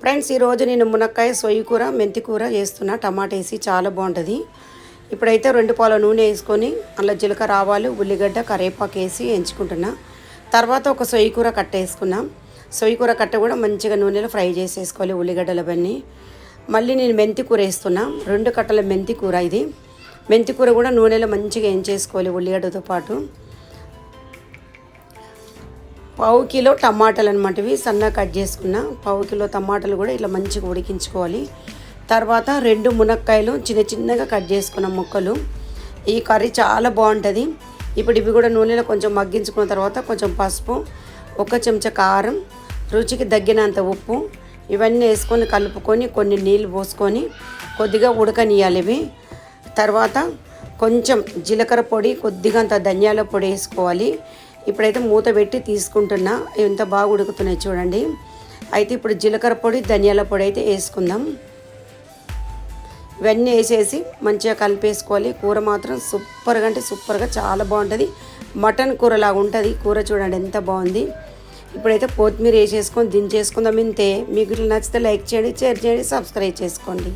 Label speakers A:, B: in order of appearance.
A: Friends ఈరోజు నేను మునక్కాయ సొయ్యి కూర మెంతి కూర చేస్తున్నా. టమాటా వేసి చాలా బాగుంటుంది. ఇప్పుడైతే రెండు పాల నూనె వేసుకొని అందులో జీలకర్ర ఆవాలు ఉల్లిగడ్డ కరివేపాకు వేసి ఎంచుకుంటున్నా. తర్వాత ఒక సొయ్యి కూర కట్ట వేసుకున్నాం. సొయ్యి కూర కట్ట కూడా మంచిగా నూనెలో ఫ్రై చేసేసుకోవాలి ఉల్లిగడ్డలు అవన్నీ. మళ్ళీ నేను మెంతి కూర వేస్తున్నా. రెండు కట్టల మెంతి కూర ఇది. మెంతి కూర కూడా నూనెలో మంచిగా వేయించేసుకోవాలి ఉల్లిగడ్డతో పాటు. పావు కిలో టమాటాలు అనమాట ఇవి సన్నగా కట్ చేసుకున్న పావు కిలో టమాటాలు కూడా ఇలా మంచిగా ఉడికించుకోవాలి. తర్వాత రెండు మునక్కాయలు చిన్న చిన్నగా కట్ చేసుకున్న ముక్కలు. ఈ కర్రీ చాలా బాగుంటుంది. ఇప్పుడు ఇవి కూడా నూనెలో కొంచెం మగ్గించుకున్న తర్వాత కొంచెం పసుపు ఒక చెంచా కారం రుచికి తగ్గినంత ఉప్పు ఇవన్నీ వేసుకొని కలుపుకొని కొన్ని నీళ్ళు పోసుకొని కొద్దిగా ఉడకనియాలి ఇవి. తర్వాత కొంచెం జీలకర్ర పొడి కొద్దిగా అంత ధనియాల పొడి వేసుకోవాలి. ఇప్పుడైతే మూత పెట్టి తీసుకుంటున్నా. ఎంత బాగా ఉడుకుతున్నాయి చూడండి. అయితే ఇప్పుడు జీలకర్ర పొడి ధనియాల పొడి అయితే వేసుకుందాం. ఇవన్నీ వేసేసి మంచిగా కలిపేసుకోవాలి. కూర మాత్రం సూపర్గా అంటే సూపర్గా చాలా బాగుంటుంది. మటన్ కూర లాగా ఉంటుంది. కూర చూడండి ఎంత బాగుంది. ఇప్పుడైతే కొత్తిమీర వేసేసుకొని దించేసుకుందాం ఇంతే. మీకు నచ్చితే లైక్ చేయండి షేర్ చేయండి సబ్స్క్రైబ్ చేసుకోండి.